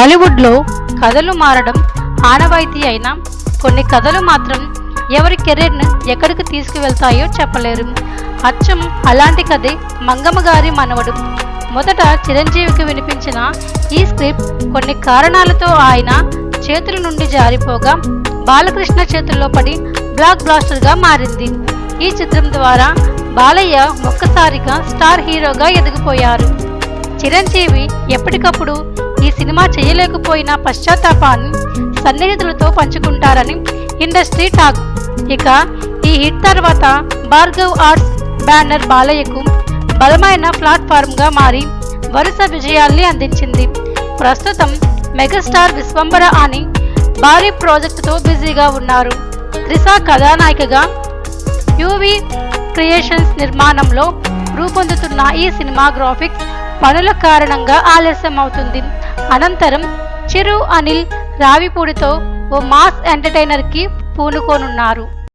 టాలీవుడ్లో కథలు మారడం ఆనవాయితీ అయినా కొన్ని కథలు మాత్రం ఎవరి కెరీర్ను ఎక్కడికి తీసుకువెళ్తాయో చెప్పలేరు. అచ్చం అలాంటి కథే మంగమ్మ గారి మనవడు. మొదట చిరంజీవికి వినిపించిన ఈ స్క్రిప్ట్ కొన్ని కారణాలతో ఆయన చేతుల నుండి జారిపోగా బాలకృష్ణ చేతుల్లో పడి బ్లాక్ బ్లాస్టర్గా మారింది. ఈ చిత్రం ద్వారా బాలయ్య ఒక్కసారిగా స్టార్ హీరోగా ఎదిగిపోయారు. చిరంజీవి ఎప్పటికప్పుడు సినిమా చేయలేకపోయిన పశ్చాత్తాపాన్ని సన్నిహితులతో పంచుకుంటారని ఇండస్ట్రీ టాక్. ఇక ఈ హిట్ తర్వాత భార్గవ్ ఆర్ట్స్ బ్యానర్ బాలయ్యకు బలమైన ప్లాట్ఫామ్గా మారి వరుస విజయాల్ని అందించింది. ప్రస్తుతం మెగాస్టార్ విశ్వంబర అని భారీ ప్రాజెక్టుతో బిజీగా ఉన్నారు. త్రిష కథానాయికగా యూవి క్రియేషన్స్ నిర్మాణంలో రూపొందుతున్న ఈ సినిమా గ్రాఫిక్స్ పనుల కారణంగా ఆలస్యం అవుతుంది అనంతరం చిరు అనిల్ రావిపూడితో ఓ మాస్ ఎంటర్టైనర్కి పూనుకోనున్నారు.